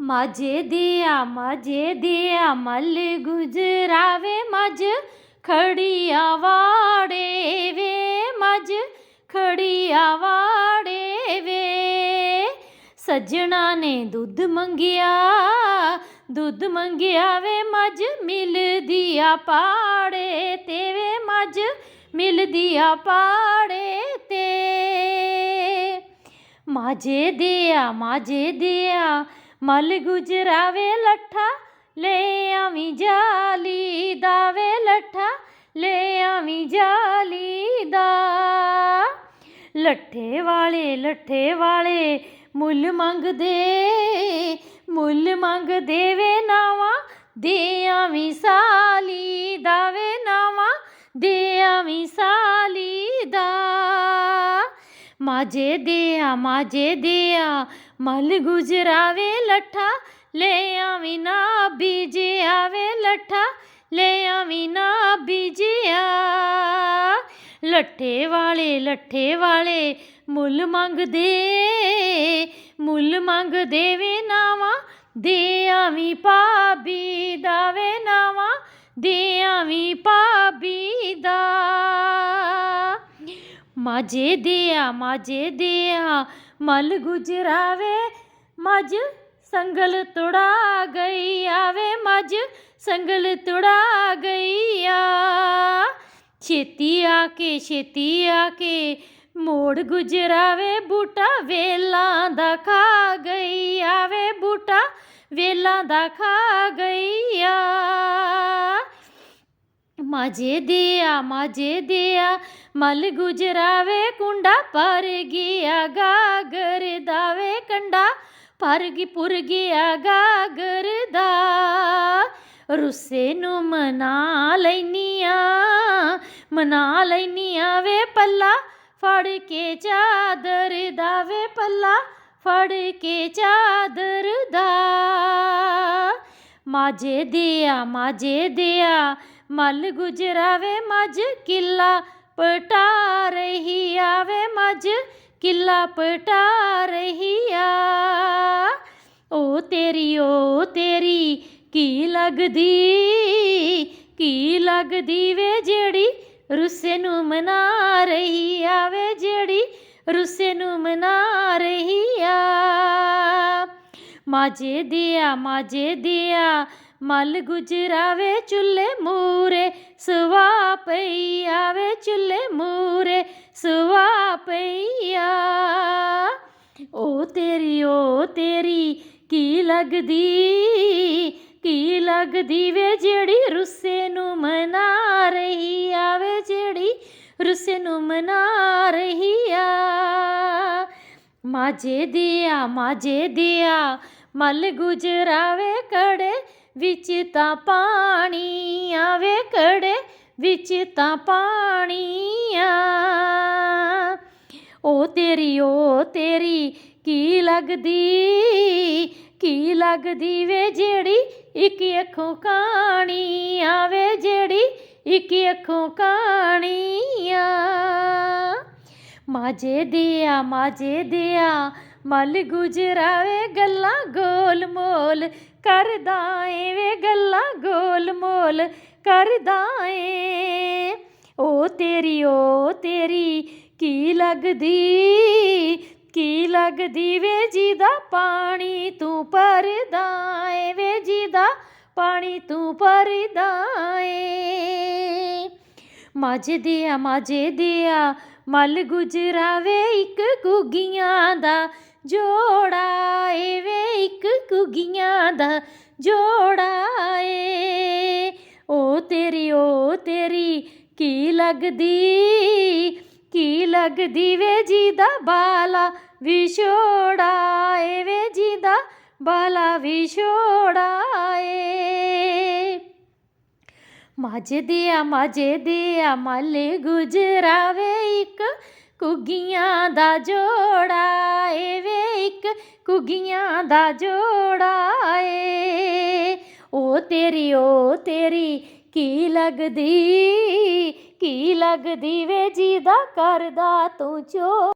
ਮਾਝੇ ਦਿਆ ਮਾਝੇ ਦਿਆ ਮਲ ਗੁਜਰਾਵੇ, ਮਝ ਖੜੀਆ ਵਾੜੇ ਵੇ, ਮਝ ਖੜੀਆ ਵਾੜੇ ਵੇ। ਸੱਜਣਾ ਨੇ ਦੁੱਧ ਮੰਗਿਆ ਦੁੱਧ ਮੰਗਿਆ ਵੇ, ਮਝ ਮਿਲਦੀ ਆ ਪਾੜੇ ਤੇ ਵੇ, ਮਝ ਮਿਲਦੀ ਆ ਪਾੜੇ ਤੇ। ਮਾਝੇ ਦਿਆ ਮਾਝੇ ਦਿਆ ਮਲ ਗੁਜਰਾਵੇ ਲੱਠਾ, ਲੈ ਆਵੀਂ ਜਾਲੀ ਦਾ ਵੇ ਲੱਠਾ, ਲੈ ਆਵੀਂ ਜਾਲੀ ਦਾ। ਲੱਠੇ ਵਾਲੇ ਲੱਠੇ ਵਾਲੇ, ਮੁੱਲ ਮੰਗਦੇ ਮੁੱਲ ਮੰਗਦੇ ਵੇ ਨਾਵਾ, ਦੇ ਆਵੀਂ ਸਾਲੀ ਮਾਝੇ ਦਿਆ ਮਾਝੇ ਦਿਆ, ਮਲ ਗੁਜਰਾਵੇ ਲੱਠਾ, ਲੈ ਆਵੀਂ ਨਾ ਬੀਜਿਆ ਵੇ ਲੱਠਾ, ਲੈ ਆਵੀਂ ਨਾ ਬੀਜਿਆ ਲੱਠੇ ਵਾਲੇ ਲੱਠੇ ਵਾਲੇ, ਮੁੱਲ ਮੰਗਦੇ ਮੁੱਲ ਮੰਗਦੇ ਵੇ ਨਾਵਾ, ਦੇ ਆਵੀਂ ਭਾਬੀ ਦਾ ਵੇ ਨਾਵਾ, ਦੇ ਆਵੀਂ ਭਾਬੀ ਦਾ। ਮਾਝੇ ਦਿਆ ਮਾਝੇ ਦਿਆ ਮਲ ਗੁਜਰਾਵੇ, ਮਝ ਸੰਗਲ ਤੁੜਾ ਗਈ ਆਵੇ। ਮਝ ਸੰਗਲ ਤੁੜਾ ਗਈ ਆ। ਛੇਤੀ ਆ ਕੇ ਛੇਤੀ ਆ ਕੇ ਮੋੜ ਗੁਜਰਾਵੇ। ਬੂਟਾ ਵੇਲਾਂ ਦਾ ਖਾ ਗਈ ਆਵੇ। ਬੂਟਾ ਵੇਲਾਂ ਦਾ ਖਾ ਗਈ ਆ। ਮਾਝੇ ਦਿਆ ਮਾਝੇ ਦਿਆ ਮਲ ਗੁਜਰਾਵੇ ਕੁੰਡਾ ਪਰ ਗਿਆ, ਗਾਗਰ ਦਾਵੇ ਕੰਡਾ ਪਰ ਗੀ ਪੁਰ ਗਿਆ ਦਾ। ਰੁੱਸੇ ਨੂੰ ਮਨਾ ਲੈਨੀਆਂ ਮਨਾ ਲੈਨੀਆਂ ਵੇ ਪੱਲਾ, ਫੜ ਕੇ ਚਾਦਰ ਦਾ ਵੇ ਪੱਲਾ, ਫੜ ਕੇ ਚਾਦਰ ਦਾ। ਮਾਝੇ ਦਿਆ ਮਾਝੇ ਦਿਆ ਮਲ ਗੁਜਰਾਵੇ ਮਜ ਕਿੱਲਾ ਪਟਾ ਰਹੀ ਆਵੇ ਮਜ ਕਿੱਲਾ ਪਟਾ ਰਹੀ ਆ। ਓ ਤੇਰੀ ਓ ਤੇਰੀ, ਕੀ ਲੱਗਦੀ ਕੀ ਲੱਗਦੀ ਵੇ ਜਿਹੜੀ ਰੁੱਸੇ ਨੂੰ ਮਨਾ ਰਹੀ ਆਵੇ, ਜਿਹੜੀ ਰੁੱਸੇ ਨੂੰ ਮਨਾ ਰਹੀ ਆ। ਮਾਜੇ ਦਿਆ, ਮਾਝੇ ਦਿਆ, ਮਲ ਗੁਜਰਾਵੇ ਚੁੱਲੇ ਪਈਆ। ਓ ਤੇਰੀ ਓ ਤੇਰੀ, ਕੀ ਲੱਗਦੀ? ਕੀ ਲੱਗਦੀ ਵੇ ਜਿਹੜੀ ਰੁੱਸੇ ਨੂੰ ਮਨਾ ਰਹੀ ਆਵੇ ਜਿਹੜੀ ਰੁੱਸੇ ਨੂੰ ਮਨਾ ਰਹੀ ਆ? ਮਾਝੇ ਦਿਆ ਮਾਝੇ ਦਿਆ, ਮਲ ਗੁਜਰਾਵੇ ਕੜੇ ਵਿੱਚ ਤਾਂ ਪਾਣੀ ਆਵੇ ਕੜੇ ਵਿੱਚ ਤਾਂ ਪਾਣੀ ਆ। ਓ ਤੇਰੀ ਓ ਤੇਰੀ, ਕੀ ਲੱਗਦੀ? ਕੀ ਲੱਗਦੀ ਵੇ ਜਿਹੜੀ ਇੱਕ ਅੱਖੋਂ ਕਾਣੀ ਆਵੇ, ਜਿਹੜੀ ਇੱਕ ਅੱਖੋਂ ਕਾਣੀ ਆ? ਮਾਝੇ ਦਿਆ ਮਾਝੇ ਦਿਆ ਮਲ ਗੁਜਰਾਵੇ ਗੱਲਾਂ ਗੋਲ ਮੋਲ, ਕਰਦਾ ਏ ਵੇ ਗੱਲਾਂ ਗੋਲ ਮੋਲ, ਕਰਦਾ ਏ ਓ ਤੇਰੀ ਓ ਤੇਰੀ ਕੀ ਲੱਗਦੀ? ਕੀ ਲੱਗਦੀ ਵੇ ਜੀ ਦਾ ਪਾਣੀ ਤੂੰ ਪਰਦਾ ਏ? ਵੇ ਜੀ ਦਾ ਪਾਣੀ ਤੂੰ ਪਰਦਾ ਏ? ਮਾਝੇ ਦਿਆ ਮਾਝੇ ਦਿਆ, ਮਲ ਗੁਜਰਾਵੇ ਇੱਕ ਕੁਗੀਆਂ ਦਾ ਜੋੜਾ ਏ? ਵੇ ਇੱਕ ਕੁਗੀਆਂ ਦਾ ਜੋੜਾ ਏ? ਓ ਤੇਰੀ ਓ ਤੇਰੀ, ਕੀ ਲੱਗਦੀ? ਲੱਗਦੀ ਵੇ ਜੀ ਦਾ ਬਾਲਾ ਵਿਛੋੜਾ ਏ ਵੇ ਜੀ ਦਾ ਬਾਲਾ ਵਿਛੋੜਾ ਏ ਮਾਝੇ ਦਿਆ ਮਾਝੇ ਦਿਆ ਮਲ ਗੁਜਰਾਵੇ ਇੱਕ ਕੁਗੀਆਂ ਦਾ ਜੋੜਾ ਏ ਵੇ ਇੱਕ ਕੁਗੀਆਂ ਦਾ ਜੋੜਾ ਏ ਓ ਤੇਰੀ ਓ ਤੇਰੀ, ਕੀ ਲੱਗਦੀ? ਕੀ ਲੱਗਦੀ ਵੇ ਜੀ ਕਰਦਾ ਤੂੰ ਚੋ?